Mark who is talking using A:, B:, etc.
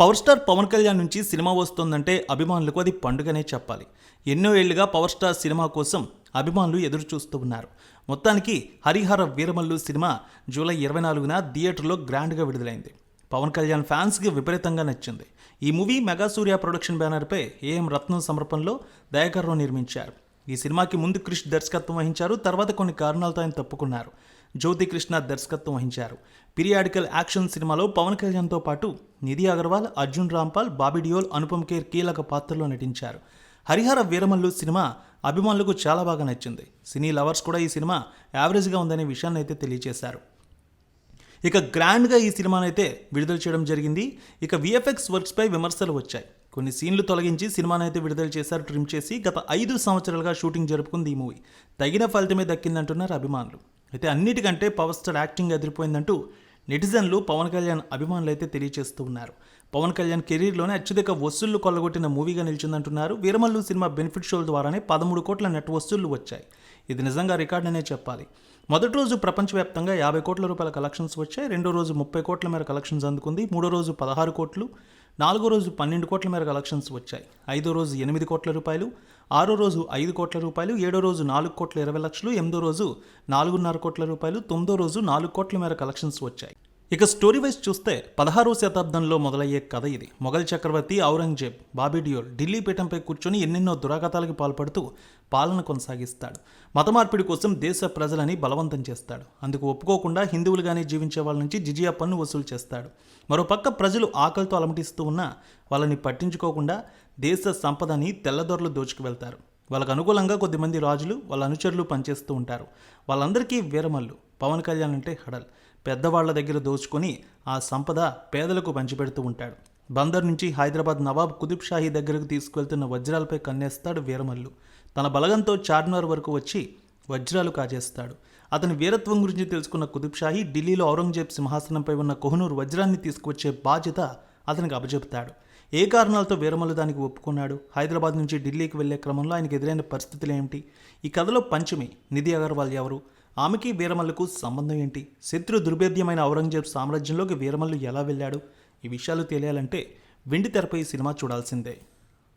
A: Power star Pawan Kalyan నుంచి cinema వస్తోందంటే అభిమానులకు అది పండుగనే చెప్పాలి. ఎన్నో ఏళ్ళుగా పవర్ స్టార్ సినిమా కోసం అభిమానులు ఎదురు చూస్తూ ఉన్నారు. మొత్తానికి హరిహర వీరమల్లు సినిమా జూలై ఇరవై నాలుగున థియేటర్లో గ్రాండ్గా విడుదలైంది. పవన్ కళ్యాణ్ ఫ్యాన్స్కి విపరీతంగా నచ్చింది. ఈ మూవీ మెగా సూర్య ప్రొడక్షన్ బ్యానర్పై ఏఎం రత్నం సమర్పణలో దయాకర్రావు నిర్మించారు. ఈ సినిమాకి ముందు క్రిష్ దర్శకత్వం వహించారు తర్వాత కొన్ని కారణాలతో ఆయన తప్పుకున్నారు. జ్యోతి కృష్ణ దర్శకత్వం వహించారు. పీరియాడికల్ యాక్షన్ సినిమాలో పవన్ కళ్యాణ్తో పాటు నిధి అగర్వాల్ అర్జున్ రాంపాల్ బాబీ డియోల్ అనుపమ్ ఖేర్ కీలక పాత్రలో నటించారు. హరిహర వీరమల్లు సినిమా అభిమానులకు చాలా బాగా నచ్చింది. సినీ లవర్స్ కూడా ఈ సినిమా యావరేజ్గా ఉందనే విషయాన్ని అయితే తెలియజేశారు. ఇక గ్రాండ్గా ఈ సినిమానైతే విడుదల చేయడం జరిగింది. ఇక విఎఫ్ఎక్స్ వర్క్స్పై విమర్శలు వచ్చాయి. కొన్ని సీన్లు తొలగించి సినిమానైతే విడుదల చేశారు ట్రిమ్ చేసి గత ఐదు సంవత్సరాలుగా షూటింగ్ జరుపుకుంది ఈ మూవీ. తగిన ఫలితమే దక్కిందంటున్నారు అభిమానులు. అయితే అన్నిటికంటే పవర్ స్టార్ యాక్టింగ్ అదిరిపోయిందంటూ నెటిజన్లు పవన్ కళ్యాణ్ అభిమానులు అయితే తెలియజేస్తూ ఉన్నారు. పవన్ కళ్యాణ్ కెరీర్లోనే అత్యధిక వసూళ్ళు కొల్లగొట్టిన మూవీగా నిలిచిందంటున్నారు. వీరమల్లు సినిమా బెనిఫిట్ షోల ద్వారానే పదమూడు కోట్ల నెట్ వసూళ్ళు వచ్చాయి. ఇది నిజంగా రికార్డ్ అనే చెప్పాలి. మొదటి రోజు ప్రపంచవ్యాప్తంగా యాభై కోట్ల రూపాయల కలెక్షన్స్ వచ్చాయి. రెండో రోజు ముప్పై కోట్ల మేర కలెక్షన్స్ అందుకుంది. మూడో రోజు పదహారు కోట్లు. నాలుగో రోజు పన్నెండు కోట్ల మేర కలెక్షన్స్ వచ్చాయి. ఐదో రోజు ఎనిమిది కోట్ల రూపాయలు. ఆరో రోజు ఐదు కోట్ల రూపాయలు ఏడో రోజు నాలుగు కోట్ల ఇరవై లక్షలు ఎనిమిదో రోజు నాలుగున్నర కోట్ల రూపాయలు తొమ్మిదో రోజు నాలుగు కోట్ల మేర కలెక్షన్స్ వచ్చాయి. ఇక స్టోరీ వైజ్ చూస్తే పదహారవ శతాబ్దంలో మొదలయ్యే కథ ఇది. మొఘల్ చక్రవర్తి ఔరంగజేబ్ బాబీడియోల్ ఢిల్లీ పీఠంపై కూర్చొని ఎన్నెన్నో దురాగతాలకు పాల్పడుతూ పాలన కొనసాగిస్తాడు. మత మార్పిడి కోసం దేశ ప్రజలని బలవంతం చేస్తాడు. అందుకు ఒప్పుకోకుండా హిందువులుగానే జీవించే వాళ్ళ నుంచి జిజియా పన్ను వసూలు చేస్తాడు. మరోపక్క ప్రజలు ఆకలితో అలమటిస్తూ ఉన్నా వాళ్ళని పట్టించుకోకుండా దేశ సంపదని తెల్లదొరలు దోచుకు వెళ్తారు. వాళ్ళకు అనుకూలంగా కొద్దిమంది రాజులు వాళ్ళ అనుచరులు పనిచేస్తూ ఉంటారు. వాళ్ళందరికీ వీరమల్లు పవన్ కళ్యాణ్ అంటే హడల్. పెద్దవాళ్ళ దగ్గర దోచుకొని ఆ సంపద పేదలకు పంచిపెడుతూ ఉంటాడు. బందర్ నుంచి హైదరాబాద్ నవాబ్ కుతుబ్ షాహీ దగ్గరకు తీసుకువెళ్తున్న వజ్రాలపై కన్నేస్తాడు వీరమల్లు. తన బలగంతో చార్మినార్ వరకు వచ్చి వజ్రాలు కాజేస్తాడు. అతని వీరత్వం గురించి తెలుసుకున్న కుతుబ్ షాహీ ఢిల్లీలో ఔరంగజేబ్ సింహాసనంపై ఉన్న కోహనూర్ వజ్రాన్ని తీసుకువచ్చే బాధ్యత అతనికి అప్పచెబుతాడు ఏ కారణాలతో వీరమల్లు దానికి ఒప్పుకున్నాడు? హైదరాబాద్ నుంచి ఢిల్లీకి వెళ్ళే క్రమంలో ఆయనకు ఎదురైన పరిస్థితులు ఏమిటి? ఈ కథలో పంచమి నిధి అగర్వాల్ ఎవరు? ఆమెకి వీరమల్లుకు సంబంధం ఏంటి? శత్రు దుర్భేద్యమైన ఔరంగజేబ్ సామ్రాజ్యంలోకి వీరమల్లు ఎలా వెళ్ళాడు? ఈ విషయాలు తెలియాలంటే వెండి తెరపై సినిమా చూడాల్సిందే.